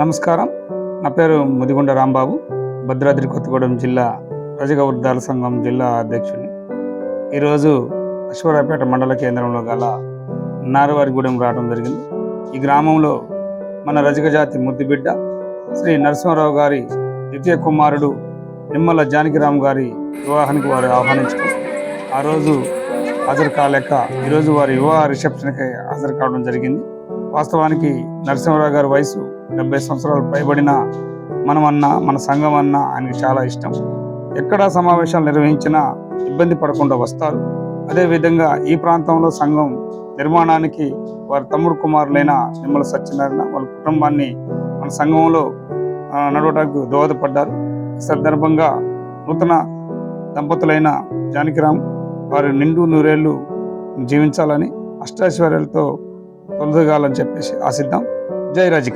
నమస్కారం. నా పేరు ముదిగొండ రాంబాబు. భద్రాద్రి కొత్తగూడెం జిల్లా రజక వృద్ధాల సంఘం జిల్లా అధ్యక్షుడిని. ఈరోజు అశ్వరాపేట మండల కేంద్రంలో గల నారవారిగూడెం రావడం జరిగింది. ఈ గ్రామంలో మన రజక జాతి ముద్దుబిడ్డ శ్రీ నరసింహారావు గారి ద్వితీయ కుమారుడు నిమ్మల జానకిరామ్ గారి వివాహానికి వారు ఆహ్వానించారు ఆ రోజు హాజరు కాలేక ఈరోజు వారి వివాహ రిసెప్షన్కి హాజరు కావడం జరిగింది. వాస్తవానికి నరసింహారావు గారి వయసు డెబ్బై సంవత్సరాలు పైబడిన మనమన్నా మన సంఘం అన్నా ఆయనకి చాలా ఇష్టం. ఎక్కడ సమావేశాలు నిర్వహించినా ఇబ్బంది పడకుండా వస్తారు. అదేవిధంగా ఈ ప్రాంతంలో సంఘం నిర్మాణానికి వారి తమ్ముడు కుమారులైన నిమ్మల సత్యనారాయణ వాళ్ళ కుటుంబాన్ని మన సంఘంలో నడవటానికి నడవడానికి దోహదపడ్డారు. ఈ సందర్భంగా నూతన దంపతులైన జానకిరామ్ వారి నిండు నూరేళ్ళు జీవించాలని అష్టాశ్వర్యాలతో తొలదగాలని చెప్పేసి ఆశిద్దాం. జై రాజిక